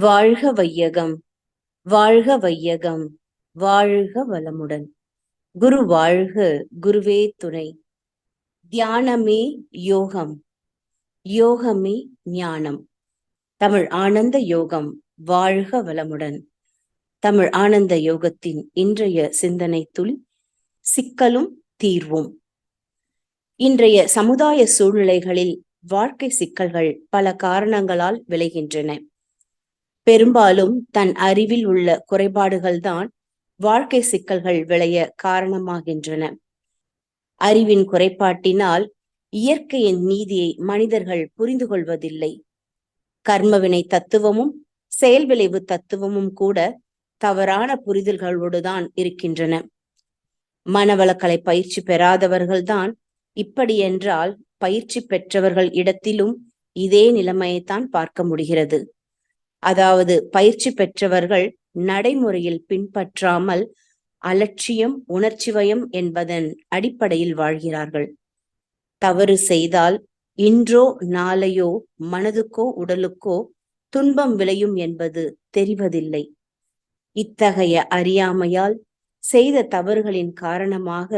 வாழ்க வையகம் வாழ்க வையகம் வாழ்க வளமுடன். குரு வாழ்க குருவே துணை. தியானமே யோகம் யோகமே ஞானம். தமிழ் ஆனந்த யோகம் வாழ்க வளமுடன். தமிழ் ஆனந்த யோகத்தின் இன்றைய சிந்தனை துளி சிக்கலும் தீர்வும். இன்றைய சமுதாய சூழ்நிலைகளில் வாழ்க்கை சிக்கல்கள் பல காரணங்களால் விளைகின்றன. பெரும்பாலும் தன் அறிவில் உள்ள குறைபாடுகள்தான் வாழ்க்கை சிக்கல்கள் விளைய காரணமாகின்றன. அறிவின் குறைபாட்டினால் இயற்கையின் நீதியை மனிதர்கள் புரிந்து கொள்வதில்லை. கர்மவினை தத்துவமும் செயல் விளைவு தத்துவமும் கூட தவறான புரிதல்களோடுதான் இருக்கின்றன. மனவளக்கலை பயிற்சி பெறாதவர்கள்தான் இப்படி என்றால் பயிற்சி பெற்றவர்கள் இடத்திலும் இதே நிலைமையைத்தான் பார்க்க முடிகிறது. அதாவது பயிற்சி பெற்றவர்கள் நடைமுறையில் பின்பற்றாமல் அலட்சியம் உணர்ச்சிவயம் என்பதன் அடிப்படையில் வாழ்கிறார்கள். தவறு செய்தால் இன்றோ நாளையோ மனதுக்கோ உடலுக்கோ துன்பம் விளையும் என்பது தெரிவதில்லை. இத்தகைய அறியாமையால் செய்த தவறுகளின் காரணமாக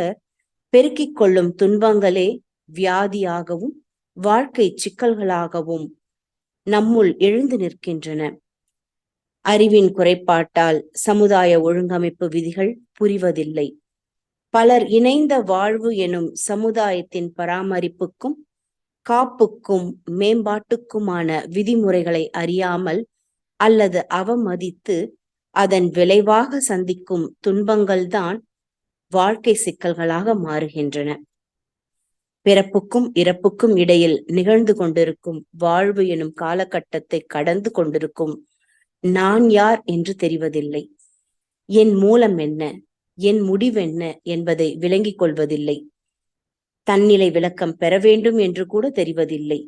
பெருக்கிக் கொள்ளும் துன்பங்களே வியாதியாகவும் வாழ்க்கை சிக்கல்களாகவும் நம்முள் எழுந்து நிற்கின்றன. அறிவின் குறைபாட்டால் சமுதாய ஒழுங்கமைப்பு விதிகள் புரிவதில்லை. பலர் இணைந்த வாழ்வு எனும் சமுதாயத்தின் பராமரிப்புக்கும் காப்புக்கும் மேம்பாட்டுக்குமான விதிமுறைகளை அறியாமல் அல்லது அவமதித்து அதன் விளைவாக சந்திக்கும் துன்பங்கள்தான் வாழ்க்கை சிக்கல்களாக மாறுகின்றன. பிறப்புக்கும் இறப்புக்கும் இடையில் நிகழ்ந்து கொண்டிருக்கும் வாழ்வு எனும் காலகட்டத்தை கடந்து கொண்டிருக்கும் நான் யார் என்று தெரிவதில்லை. என் மூலம் என்ன? என் முடிவென்ன என்பதை விளங்கிக் கொள்வதில்லை. தன்னிலை விளக்கம் பெற வேண்டும் என்று கூட தெரிவதில்லை.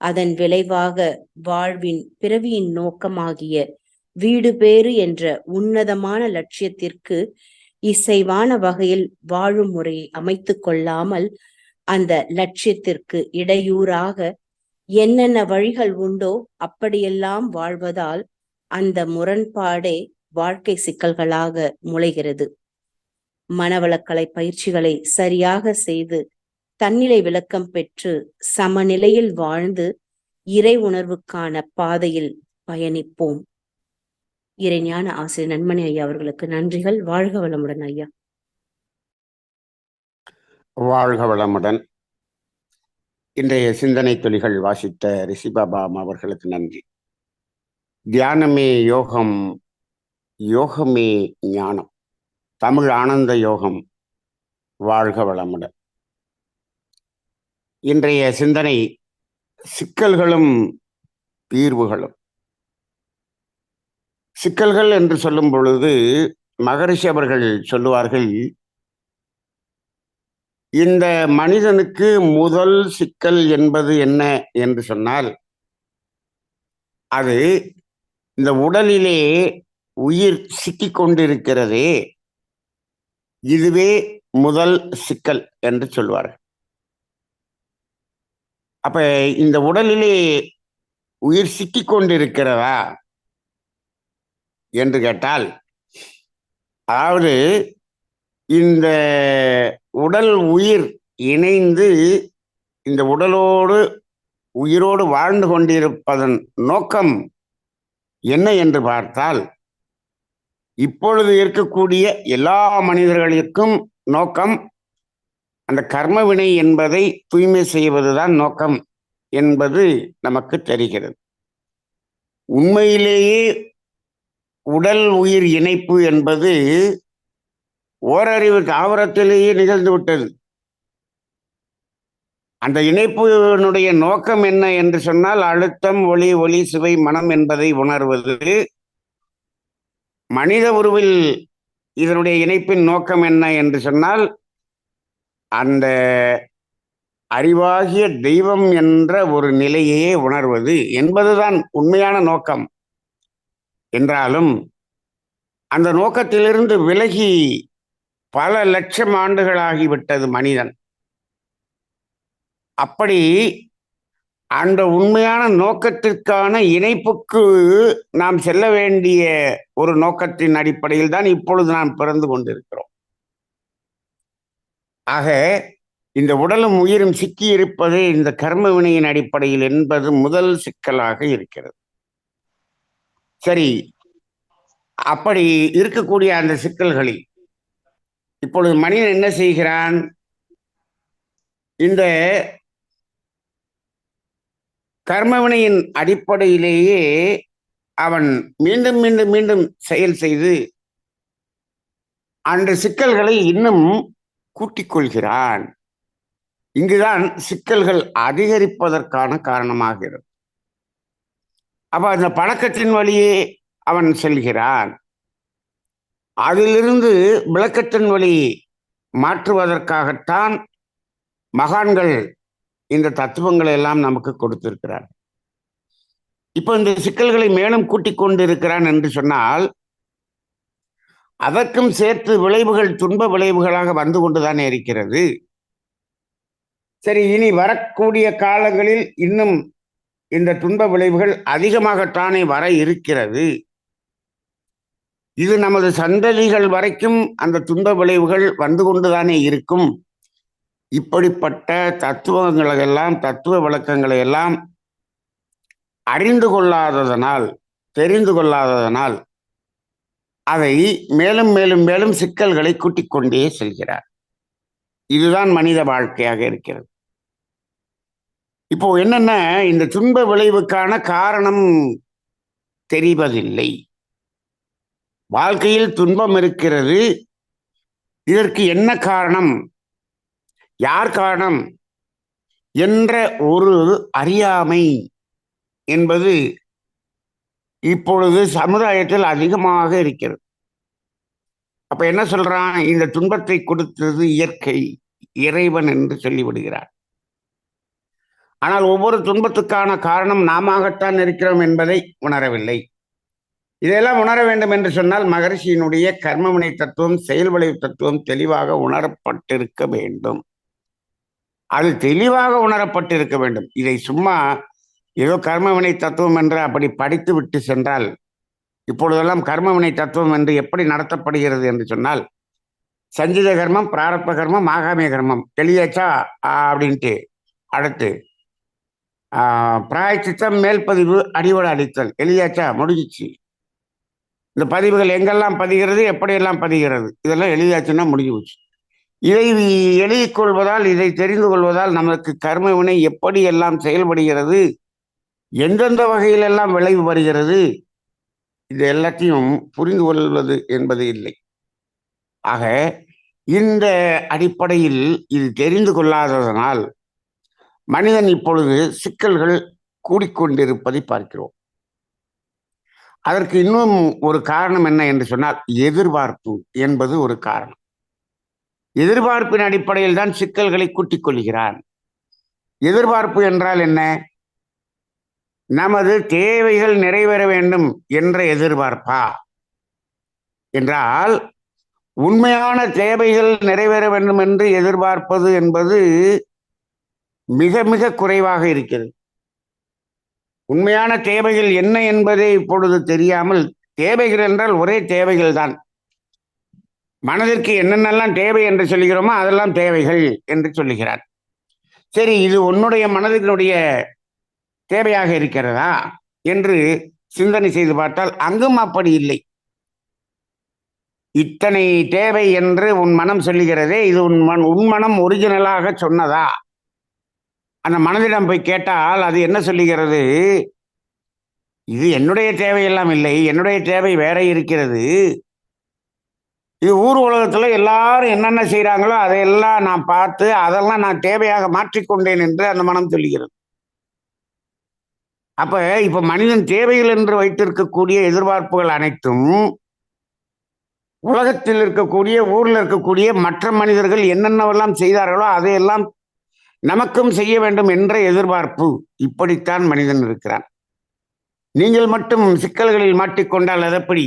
அதன் விளைவாக வாழ்வின் பிறவியின் நோக்கமாகிய வீடு பேறு என்ற உன்னதமான லட்சியத்திற்கு இசைவான வகையில் வாழும் முறையை அமைத்து கொள்ளாமல் அந்த லட்சியத்திற்கு இடையூறாக என்னென்ன வழிகள் உண்டோ அப்படியெல்லாம் வாழ்வதால் அந்த முரண்பாடே வாழ்க்கை சிக்கல்களாக முளைகிறது. மனவளக்கலை பயிற்சிகளை சரியாக செய்து தன்னிலை விளக்கம் பெற்று சமநிலையில் வாழ்ந்து இறை உணர்வுக்கான பாதையில் பயணிப்போம். இறைஞான ஆசிரியர் நன்மணி ஐயா அவர்களுக்கு நன்றிகள். வாழ்க வளமுடன் ஐயா. வாழ்க வளமுடன். இன்றைய சிந்தனை துளிகள் வாசித்த ரிஷிபாபாம் அவர்களுக்கு நன்றி. தியானமே யோகம் யோகமே ஞானம். தமிழ் ஆனந்த யோகம் வாழ்க வளமுடன். இன்றைய சிந்தனை சிக்கல்களும் தீர்வுகளும். சிக்கல்கள் என்று சொல்லும் பொழுது மகரிஷி அவர்கள் சொல்லுவார்கள் இந்த மனிதனுக்கு முதல் சிக்கல் என்பது என்ன என்று சொன்னால் அது இந்த உடலிலே உயிர் சிக்கி கொண்டிருக்கிறதே இதுவே முதல் சிக்கல் என்று சொல்வார் அப்ப இந்த உடலிலே உயிர் சிக்கி கொண்டிருக்கிறதா என்று கேட்டால் அதாவது இந்த உடல் உயிர் இணைந்து இந்த உடலோடு உயிரோடு வாழ்ந்து கொண்டிருப்பதன் நோக்கம் என்ன என்று பார்த்தால் இப்பொழுது இருக்கக்கூடிய எல்லா மனிதர்களுக்கும் நோக்கம் அந்த கர்மவினை என்பதை தூய்மை செய்வதுதான் நோக்கம் என்பது நமக்கு தெரிகிறது. உண்மையிலேயே உடல் உயிர் இணைப்பு என்பது ஓரறிவு தாவரத்திலேயே நிகழ்ந்து விட்டது. அந்த இணைப்பினுடைய நோக்கம் என்ன என்று சொன்னால் அழுத்தம் ஒளி ஒளி சுவை மனம் என்பதை உணர்வது. மனித உருவில் இதனுடைய இணைப்பின் நோக்கம் என்ன என்று சொன்னால் அந்த அறிவாகிய தெய்வம் என்ற ஒரு நிலையே உணர்வது என்பதுதான் உண்மையான நோக்கம். என்றாலும் அந்த நோக்கத்திலிருந்து விலகி பல லட்சம் ஆண்டுகளாகிவிட்டது மனிதன். அப்படி அந்த உண்மையான நோக்கத்திற்கான இணைப்புக்கு நாம் செல்ல வேண்டிய ஒரு நோக்கத்தின் அடிப்படையில் தான் இப்பொழுது நாம் பிறந்து கொண்டிருக்கிறோம். ஆக இந்த உடலும் உயிரும் சிக்கி இருப்பது இந்த கர்ம வினையின் அடிப்படையில் என்பது முதல் சிக்கலாக இருக்கிறது. சரி அப்படி இருக்கக்கூடிய அந்த சிக்கல்களில் இப்பொழுது மனிதன் என்ன செய்கிறான்? இந்த கர்மவினையின் அடிப்படையிலேயே அவன் மீண்டும் மீண்டும் மீண்டும் செயல் செய்து அந்த சிக்கல்களை இன்னும் கூட்டிக் கொள்கிறான். இங்குதான் சிக்கல்கள் அதிகரிப்பதற்கான காரணமாகிறது அப்ப அந்த பழக்கத்தின் வழியே அவன் செல்கிறான். அதிலிருந்து விளக்கத்தின் வழி மாற்றுவதற்காகத்தான் மகான்கள் இந்த தத்துவங்களை எல்லாம் நமக்கு கொடுத்திருக்கிறார். இப்போ இந்த சிக்கல்களை மேலும் கூட்டிக் கொண்டிருக்கிறான் என்று சொன்னால் அதற்கும் சேர்த்து விளைவுகள் துன்ப விளைவுகளாக வந்து கொண்டுதானே இருக்கிறது. சரி இனி வரக்கூடிய காலங்களில் இன்னும் இந்த துன்ப விளைவுகள் அதிகமாகத்தானே வர இருக்கிறது. இது நமது சந்ததிகள் வரைக்கும் அந்த துன்ப விளைவுகள் வந்து கொண்டுதானே இருக்கும். இப்படிப்பட்ட தத்துவங்களை எல்லாம் தத்துவ விளக்கங்களை எல்லாம் அறிந்து கொள்ளாததனால் தெரிந்து கொள்ளாததனால் அதை மேலும் மேலும் மேலும் சிக்கல்களை கூட்டிக் கொண்டே செல்கிறார். இதுதான் மனித வாழ்க்கையாக இருக்கிறது. இப்போ என்னென்ன இந்த துன்ப விளைவுக்கான காரணம் தெரிவதில்லை. வாழ்க்கையில் துன்பம் இருக்கிறது. இதற்கு என்ன காரணம்? யார் காரணம்? என்ற ஒரு அறியாமை என்பது இப்பொழுது சமுதாயத்தில் அதிகமாக இருக்கிறது. அப்ப என்ன சொல்றான்? இந்த துன்பத்தை கொடுத்தது இயற்கை இறைவன் என்று சொல்லிவிடுகிறார். ஆனால் ஒவ்வொரு துன்பத்துக்கான காரணம் நாமத்தான் இருக்கிறோம் என்பதை உணரவில்லை. இதையெல்லாம் உணர வேண்டும் என்று சொன்னால் மகரிஷியினுடைய கர்மவினை தத்துவம் செயல்விளைவு தத்துவம் தெளிவாக உணரப்பட்டிருக்க வேண்டும். அது தெளிவாக உணரப்பட்டிருக்க வேண்டும். இதை சும்மா ஏதோ கர்மவினை தத்துவம் என்று அப்படி படித்து விட்டு சென்றால் இப்பொழுதெல்லாம் கர்மவினை தத்துவம் என்று எப்படி நடத்தப்படுகிறது என்று சொன்னால் சஞ்சித கர்மம் பிராரப்ப கர்மம் ஆகாமிய கர்மம். தெளியாச்சா? அப்படின்ட்டு அடுத்து பிராயச்சித்தம் மேல்பதிவு அடிவடை அடித்தல். எளியாச்சா முடிஞ்சிச்சு. இந்த பதிவுகள் எங்கெல்லாம் பதிகிறது எப்படியெல்லாம் பதிகிறது? இதெல்லாம் எளிதாச்சுன்னா முடிஞ்சு போச்சு இதை எழுதிக் கொள்வதால் இதை தெரிந்து கொள்வதால் நமக்கு கர்ம வினை எப்படி எல்லாம் செயல்படுகிறது எந்தெந்த வகையிலெல்லாம் விளைவு வருகிறது இது எல்லாத்தையும் புரிந்து கொள்வது என்பது இல்லை. ஆக இந்த அடிப்படையில் இது தெரிந்து கொள்ளாததனால் மனிதன் இப்பொழுது சிக்கல்கள் கூடிக்கொண்டிருப்பதை பார்க்கிறோம். அதற்கு இன்னும் ஒரு காரணம் என்ன என்று சொன்னால் எதிர்பார்ப்பு என்பது ஒரு காரணம். எதிர்பார்ப்பின் அடிப்படையில் தான் சிக்கல்களை கூட்டிக் கொள்கிறான் எதிர்பார்ப்பு என்றால் என்ன? நமது தேவைகள் நிறைவேற வேண்டும் என்ற எதிர்பார்ப்பா? என்றால் உண்மையான தேவைகள் நிறைவேற வேண்டும் என்று எதிர்பார்ப்பது என்பது மிக மிக குறைவாக இருக்கிறது. உண்மையான தேவைகள் என்ன என்பதை இப்பொழுது தெரியாமல் தேவைகள் என்றால் ஒரே தேவைகள் தான். மனதிற்கு என்னென்னலாம் தேவை என்று சொல்கிறோமோ அதெல்லாம் தேவைகள் என்று சொல்லுகிறார். சரி இது உன்னுடைய மனதினுடைய தேவையாக இருக்கிறதா என்று சிந்தனை செய்து பார்த்தால் அங்கும் அப்படி இல்லை. இத்தனை தேவை என்று உன் மனம் சொல்லுகிறதே இது உன் மன் உன் மனம் ஒரிஜினலாக சொன்னதா? அந்த மனதிடம் போய் கேட்டால் அது என்ன சொல்லுகிறது? இது என்னுடைய தேவையெல்லாம் இல்லை என்னுடைய தேவை வேற இருக்கிறது. இது ஊர் உலகத்தில் எல்லாரும் என்னென்ன செய்கிறாங்களோ அதையெல்லாம் நான் பார்த்து அதெல்லாம் நான் தேவையாக மாற்றிக்கொண்டேன் என்று அந்த மனம் சொல்லுகிறது. அப்ப இப்ப மனிதன் தேவைகள் என்று வைத்திருக்கக்கூடிய எதிர்பார்ப்புகள் அனைத்தும் உலகத்தில் இருக்கக்கூடிய ஊரில் இருக்கக்கூடிய மற்ற மனிதர்கள் என்னென்னவெல்லாம் செய்தார்களோ அதையெல்லாம் நமக்கும் செய்ய வேண்டும் என்ற எதிர்பார்ப்பு இப்படித்தான் மனிதன் இருக்கிறான். நீங்கள் மட்டும் சிக்கல்களில் மாட்டிக்கொண்டால் அதப்படி?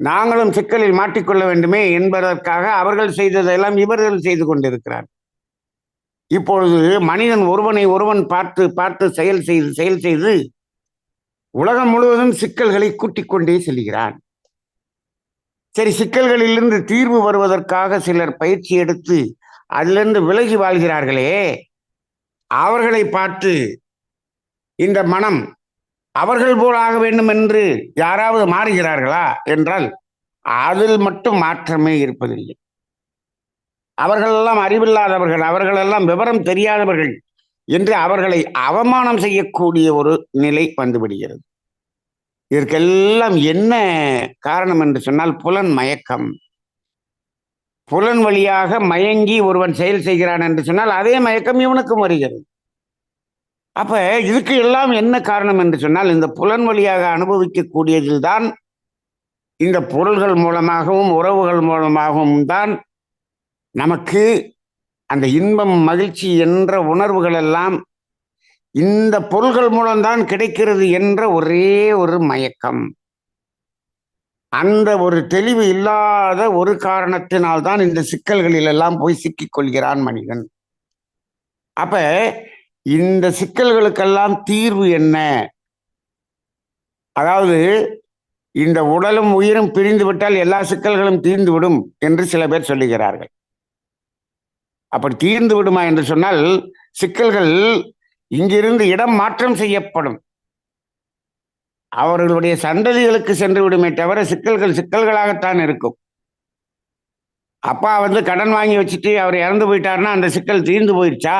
நாங்களும் சிக்கலில் மாட்டிக்கொள்ள வேண்டுமே என்பதற்காக அவர்கள் செய்ததெல்லாம் இவர்கள் செய்து கொண்டிருக்கிறார் இப்பொழுது மனிதன் ஒருவனை ஒருவன் பார்த்து பார்த்து செயல் செய்து செயல் செய்து உலகம் முழுவதும் சிக்கல்களை கூட்டிக் கொண்டே செல்கிறான். சரி சிக்கல்களிலிருந்து தீர்வு வருவதற்காக சிலர் பயிற்சி எடுத்து அதிலிருந்து விலகி வாழ்கிறார்களே. அவர்களை பார்த்து இந்த மனம் அவர்கள் போல் ஆக வேண்டும் என்று யாராவது மாறுகிறார்களா? என்றால் அதில் மட்டும் மாற்றமே இருப்பதில்லை. அவர்களெல்லாம் அறிவில்லாதவர்கள் அவர்களெல்லாம் விவரம் தெரியாதவர்கள் என்று அவர்களை அவமானம் செய்யக்கூடிய ஒரு நிலை வந்துவிடுகிறது. இதற்கெல்லாம் என்ன காரணம் என்று சொன்னால் புலன் மயக்கம். புலன் வழியாக மயங்கி ஒருவன் செயல் செய்கிறான் என்று சொன்னால் அதே மயக்கம் இவனுக்கும் வருகிறது. அப்ப இதுக்கு எல்லாம் என்ன காரணம் என்று சொன்னால் இந்த புலன் வழியாக அனுபவிக்கக்கூடியதில்தான் இந்த பொருள்கள் மூலமாகவும் உறவுகள் மூலமாகவும் தான் நமக்கு அந்த இன்பம் மகிழ்ச்சி என்ற உணர்வுகள் எல்லாம் இந்த பொருள்கள் மூலம்தான் கிடைக்கிறது என்ற ஒரே ஒரு மயக்கம். அந்த ஒரு தெளிவு இல்லாத ஒரு காரணத்தினால்தான் இந்த சிக்கல்களில் எல்லாம் போய் சிக்கிக் கொள்கிறான் மனிதன். அப்ப இந்த சிக்கல்களுக்கெல்லாம் தீர்வு என்ன? அதாவது இந்த உடலும் உயிரும் பிரிந்து விட்டால் எல்லா சிக்கல்களும் தீர்ந்து விடும் என்று சில பேர் சொல்லுகிறார்கள். அப்படி தீர்ந்து விடுமா என்று சொன்னால் சிக்கல்கள் இங்கிருந்து இடம் மாற்றம் செய்யப்படும். அவர்களுடைய சந்ததிகளுக்கு சென்று விடுமே தவிர சிக்கல்கள் சிக்கல்களாகத்தான் இருக்கும். அப்பா வந்து கடன் வாங்கி வச்சுட்டு அவர் இறந்து போயிட்டாருன்னா அந்த சிக்கல் தீர்ந்து போயிடுச்சா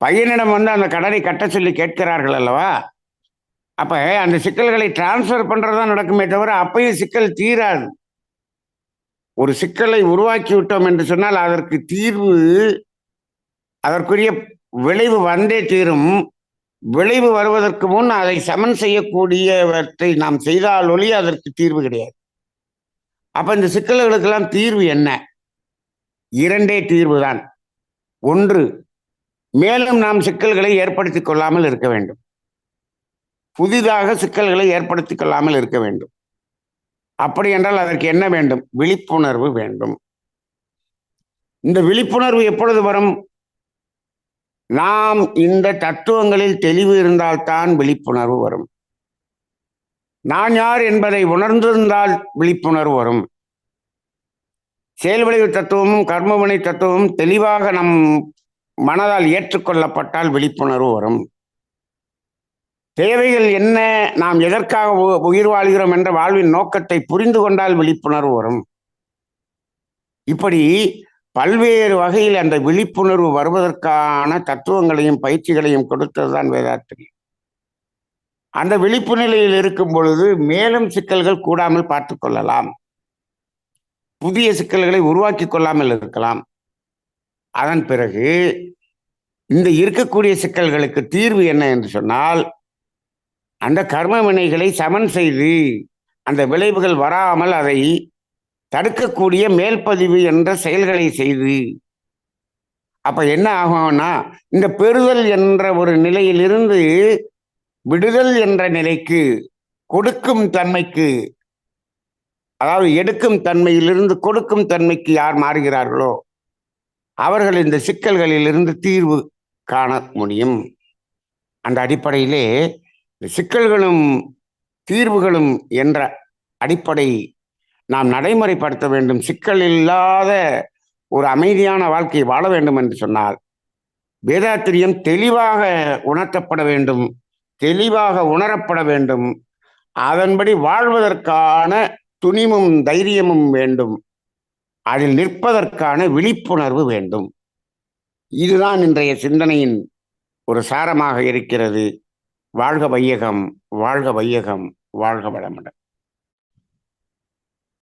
பையனிடம் வந்து அந்த கடனை கட்ட சொல்லி கேட்கிறார்கள் அல்லவா? அப்ப அந்த சிக்கல்களை டிரான்ஸ்ஃபர் பண்றதுதான் நடக்குமே தவிர அப்பயும் சிக்கல் தீராது. ஒரு சிக்கலை உருவாக்கி விட்டோம் என்று சொன்னால் அதற்கு தீர்வு அதற்குரிய விளைவு வந்தே தீரும். விளைவு வருவதற்கு முன் அதை சமன் செய்யக்கூடியவற்றை நாம் செய்தால் ஒளி அதற்கு தீர்வு கிடையாது. அப்ப இந்த சிக்கல்களுக்கெல்லாம் தீர்வு என்ன? இரண்டே தீர்வு தான் ஒன்று மேலும் நாம் சிக்கல்களை ஏற்படுத்திக் கொள்ளாமல் இருக்க வேண்டும். புதிதாக சிக்கல்களை ஏற்படுத்திக் கொள்ளாமல் இருக்க வேண்டும். அப்படி என்றால் அதற்கு என்ன வேண்டும்? விழிப்புணர்வு வேண்டும். இந்த விழிப்புணர்வு எப்பொழுது வரும்? நாம் இந்த தத்துவங்களில் தெளிவு இருந்தால்தான் விழிப்புணர்வு வரும். நான் யார் என்பதை உணர்ந்திருந்தால் விழிப்புணர்வு வரும். செயல்விளைவு தத்துவமும் கர்மவினை தத்துவமும் தெளிவாக நம் மனதால் ஏற்றுக்கொள்ளப்பட்டால் விழிப்புணர்வு வரும். தேவைகள் என்ன நாம் எதற்காக உ- உயிர் வாழ்கிறோம் என்ற வாழ்வின் நோக்கத்தை புரிந்து கொண்டால் விழிப்புணர்வு வரும். இப்படி பல்வேறு வகையில் அந்த விழிப்புணர்வு வருவதற்கான தத்துவங்களையும் பயிற்சிகளையும் கொடுத்தது தான் வேதாத்திரி அந்த விழிப்பு நிலையில் இருக்கும் பொழுது மேலும் சிக்கல்கள் கூடாமல் பார்த்து கொள்ளலாம். புதிய சிக்கல்களை உருவாக்கி கொள்ளாமல் இருக்கலாம். அதன் பிறகு இந்த இருக்கக்கூடிய சிக்கல்களுக்கு தீர்வு என்ன என்று சொன்னால் அந்த கர்ம வினைகளை சமன் செய்து அந்த விளைவுகள் வராமல் அதை தடுக்கக்கூடிய மேல்பதிவு என்ற செயல்களை செய்து அப்ப என்ன ஆகும்னா இந்த பெறுதல் என்ற ஒரு நிலையிலிருந்து விடுதல் என்ற நிலைக்கு கொடுக்கும் தன்மைக்கு அதாவது எடுக்கும் தன்மையிலிருந்து கொடுக்கும் தன்மைக்கு யார் மாறுகிறார்களோ அவர்கள் இந்த சிக்கல்களிலிருந்து தீர்வு காண முடியும். அந்த அடிப்படையிலே இந்த சிக்கல்களும் தீர்வுகளும் என்ற அடிப்படை நாம் நடைமுறைப்படுத்த வேண்டும். சிக்கல் இல்லாத ஒரு அமைதியான வாழ்க்கையை வாழ வேண்டும் என்று சொன்னால் வேதாத்திரியம் தெளிவாக உணர்த்தப்பட வேண்டும். தெளிவாக உணரப்பட வேண்டும். அதன்படி வாழ்வதற்கான துணிவும் தைரியமும் வேண்டும். அதில் நிற்பதற்கான விழிப்புணர்வு வேண்டும். இதுதான் இன்றைய சிந்தனையின் ஒரு சாரமாக இருக்கிறது. வாழ்க வையகம் வாழ்க வையகம் வாழ்க வளமுடன்.